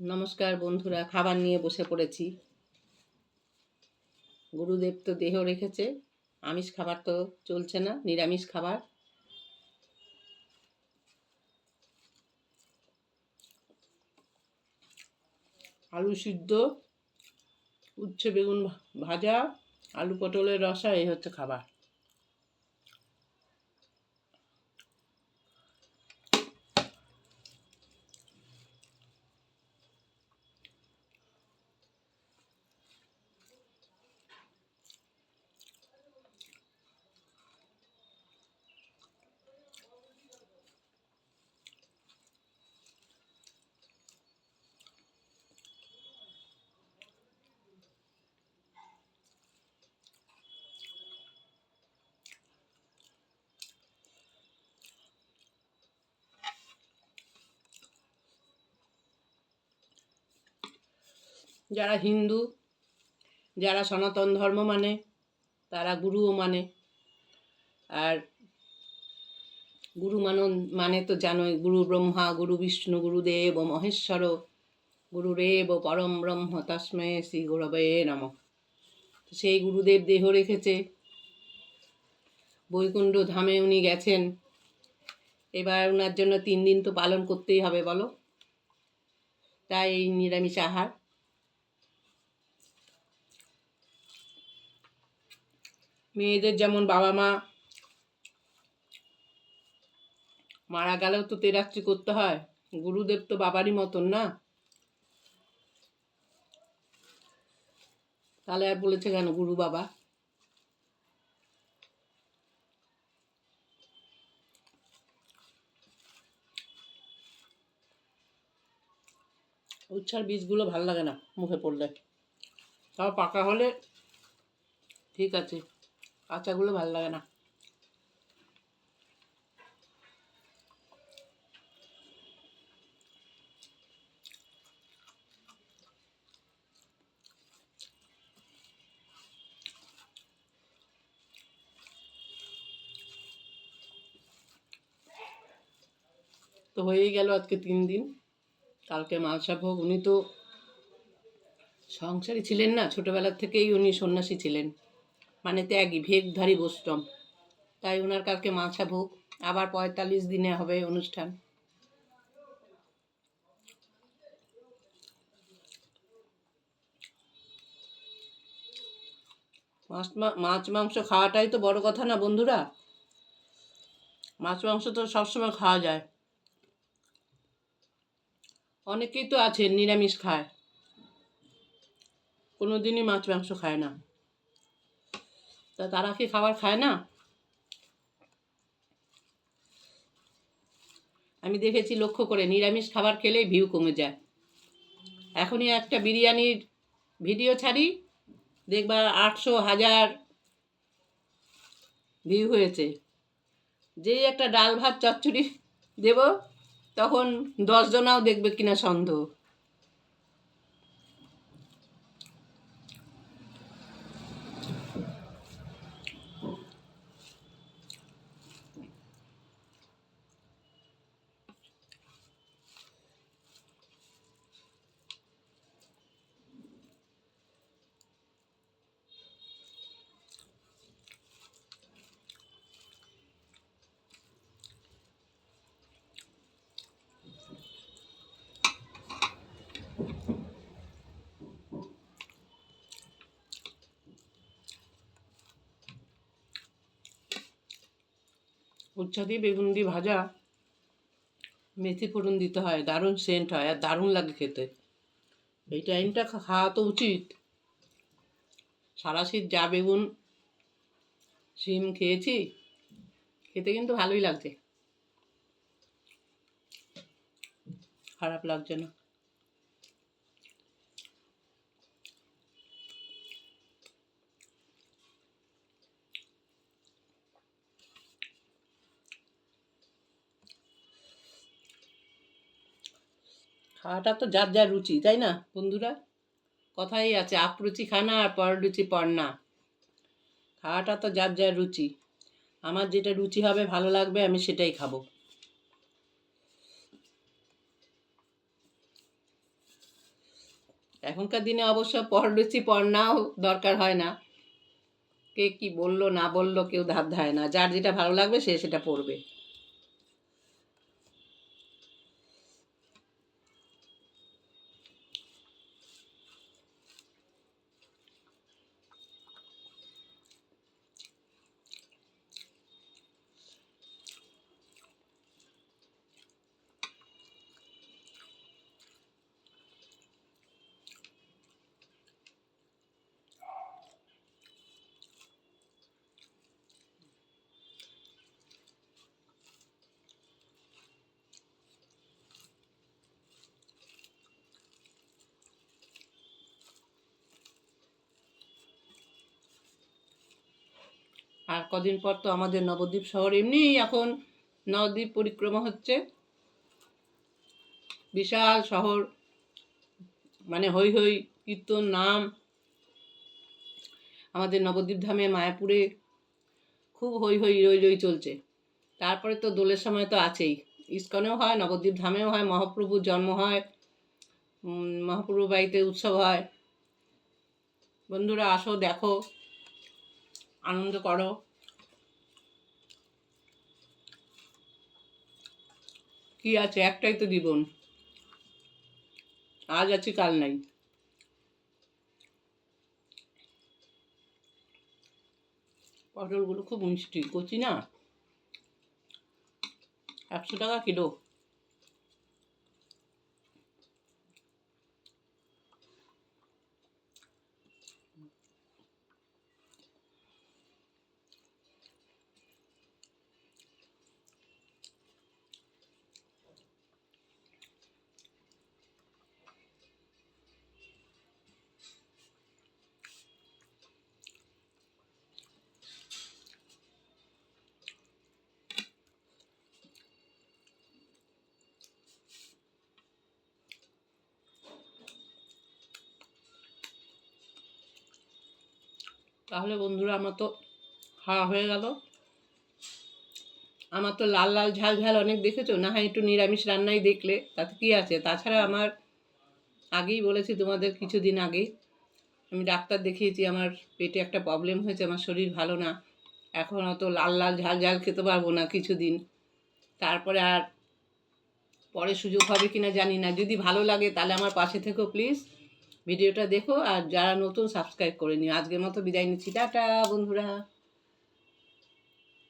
নমস্কার বন্ধুরা, খাবার নিয়ে বসে পড়েছি। গুরুদেব তো দেহ রেখেছে, আমিষ খাবার তো চলছে না, নিরামিষ খাবার। আলু সিদ্ধ, উচ্ছে বেগুন ভাজা, আলু পটলের রসা, এই হচ্ছে খাবার। যারা হিন্দু, যারা সনাতন ধর্ম মানে তারা গুরুও মানে। আর গুরু মানন মানে তো জানোই, গুরু ব্রহ্মা, গুরু বিষ্ণু গুরুদেব মহেশ্বর গুরুরেব পরম ব্রহ্ম, তস্মে শ্রী গুরবে নম। সেই গুরুদেব দেহ রেখেছে। বৈকুণ্ঠ ধামে উনি গেছেন। এবার ওনার জন্য তিন দিন তো পালন করতেই হবে, বলো? তাই এই নিরামিষ আহার মেয়েদের যেমন বাবা মা মারা গেলেও তো তেরাত্রি করতে হয়, গুরুদেব তো বাবারই মতন না। তাহলে আর বলেছে কেন গুরু বাবা? উচ্ছার বীজগুলো ভালো লাগে না মুখে পড়লে। তাও পাকা হলে ঠিক আছে। কাঁচাগুলো ভালো লাগে না। তো হয়েই গেল আজকে তিন দিন। কালকে মালসা ভোগ। উনি তো সংসারী ছিলেন না, ছোটবেলার থেকেই উনি সন্ন্যাসী ছিলেন। মানে ত্যাগী ভেগধারী বৈষ্ণব। তাই ওনার কালকে মাছা ভোগ। আবার পঁয়তাল্লিশ দিনে হবে অনুষ্ঠান। মাছ মাছ মাংস খাওয়াটাই তো বড় কথা না বন্ধুরা? মাছ মাংস তো সবসময় খাওয়া যায়। অনেকেই তো আছে নিরামিষ খায়। কোনো দিনই মাছ মাংস খায় না। তা তারা কি খাবার খায় না? আমি দেখেছি লক্ষ্য করে, নিরামিষ খাবার খেলেই ভিউ কমে যায়। এখনই একটা বিরিয়ানির ভিডিও ছাড়ি, দেখবা আটশো হাজার ভিউ হয়েছে। যেই একটা ডাল ভাত চচ্চড়ি দেব, তখন দশজনাও দেখবে কিনা সন্দেহ। উচ্ছা দিয়ে বেগুন দিয়ে ভাজা। মেথি ফোড়ন দিতে হয়, দারুণ সেন্ট হয় আর দারুণ লাগে খেতে। এই টাইমটা খাওয়া তো উচিত। সারা শীত যা বেগুন, শিম খেয়েছি, খেতে কিন্তু ভালোই লাগছে। খারাপ লাগছে না। খাওয়াটা তো যার যার রুচি, তাই না বন্ধুরা? কথাই আছে, আপরুচি খানা আর পররুচি পড়না খাওয়াটা তো যার যার রুচি। আমার যেটা রুচি হবে, ভালো লাগবে, আমি সেটাই খাব। এখনকার দিনে অবশ্য পর পররুচি পড়নাও দরকার হয় না। কে কি বলল, না বলল, কেউ ধার ধায় না। যার যেটা ভালো লাগবে, সে সেটা পড়বে আর কদিন পর তো আমাদের নবদ্বীপ শহর এমনি এখন নবদ্বীপ পরিক্রমা হচ্ছে। বিশাল শহর মানে হই হই কীর্তন, নাম। আমাদের নবদ্বীপ ধামে মায়াপুরে খুব হই হই রই রই চলছে। তারপরে তো দোলের সময় তো আছেই। ইস্কনেও হয়, নবদ্বীপ ধামেও হয়, মহাপ্রভুর জন্ম হয় মহাপ্রভু বাড়িতে উৎসব হয়। বন্ধুরা, আসো, দেখো। আনন্দ করো। কি আছে? একটাই তো জীবন আজ আছি, কাল নাই। পটলগুলো খুব মিষ্টি। কচি না? একশো টাকা কিলো। তাহলে বন্ধুরা আমার তো খাওয়া হয়ে গেল। আমার তো লাল লাল ঝাল ঝাল অনেক দেখেছ? না হয় একটু নিরামিষ রান্নাই দেখলে, তাতে কি আছে? তাছাড়া আমার আগেই বলেছি তোমাদের কিছুদিন আগেই আমি ডাক্তার দেখিয়েছি, আমার পেটে একটা প্রবলেম হয়েছে, আমার শরীর ভালো না। এখন অত লাল লাল ঝাল ঝাল খেতে পারব না কিছুদিন। তারপরে আর পরে সুযোগ হবে কিনা জানি না। যদি ভালো লাগে তাহলে আমার পাশে থেকো প্লিজ ভিডিওটা দেখো আর যারা নতুন সাবস্ক্রাইব করে নিও। আজকের মতো বিদায় নিচ্ছি। টাটা বন্ধুরা।